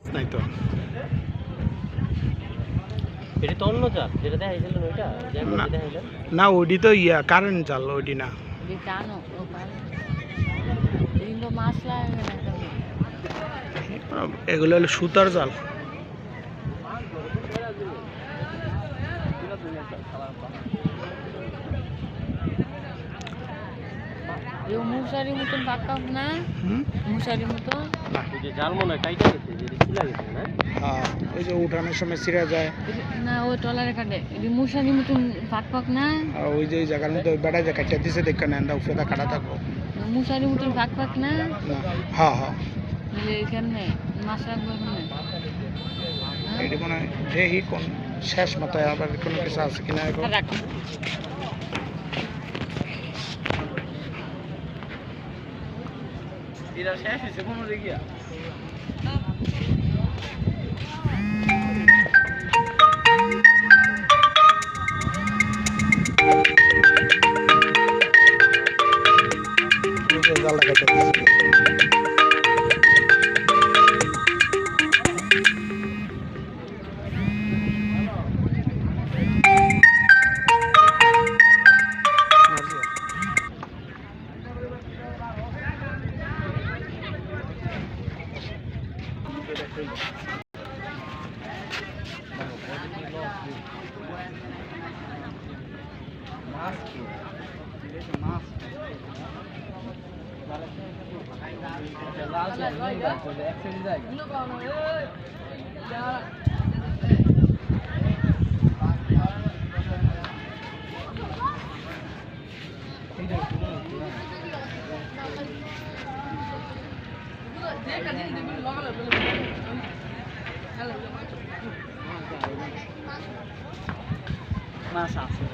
নাই তো এটা তো অন্য জাত যেটা দেখাইছিলেন ওইটা? না। ওডি তো ইয়া কারেন্ট চাল ওডি না. এগুলো হলো সুতার জাল। Yung musari mo itong bakap na, hmm? musari mo to. না ওই যে জাল মনে কাইটা গেছে যেটা ছিলা গেছে না? হ্যাঁ, ওই যে উঠানোর সময় ছিঁড়া যায়। tola re kade. Di musari mo itong bakpak na, আর ওই যে জায়গার মধ্যে ওই বেড়া যে কাটিয়া দিছে দেখে নেন উপরে তা কাটা musari mo itong bakpak na. না? হ্যাঁ হ্যাঁ। ko ne. এটি মনে হয় দেখি কোন শেষ মাথায় আবার কোনো কিছু আছে কিনা এখন এটা শেষ হয়েছে কোনো গিয়া যে জালটা কাটিয়া দিছে মাছ আছে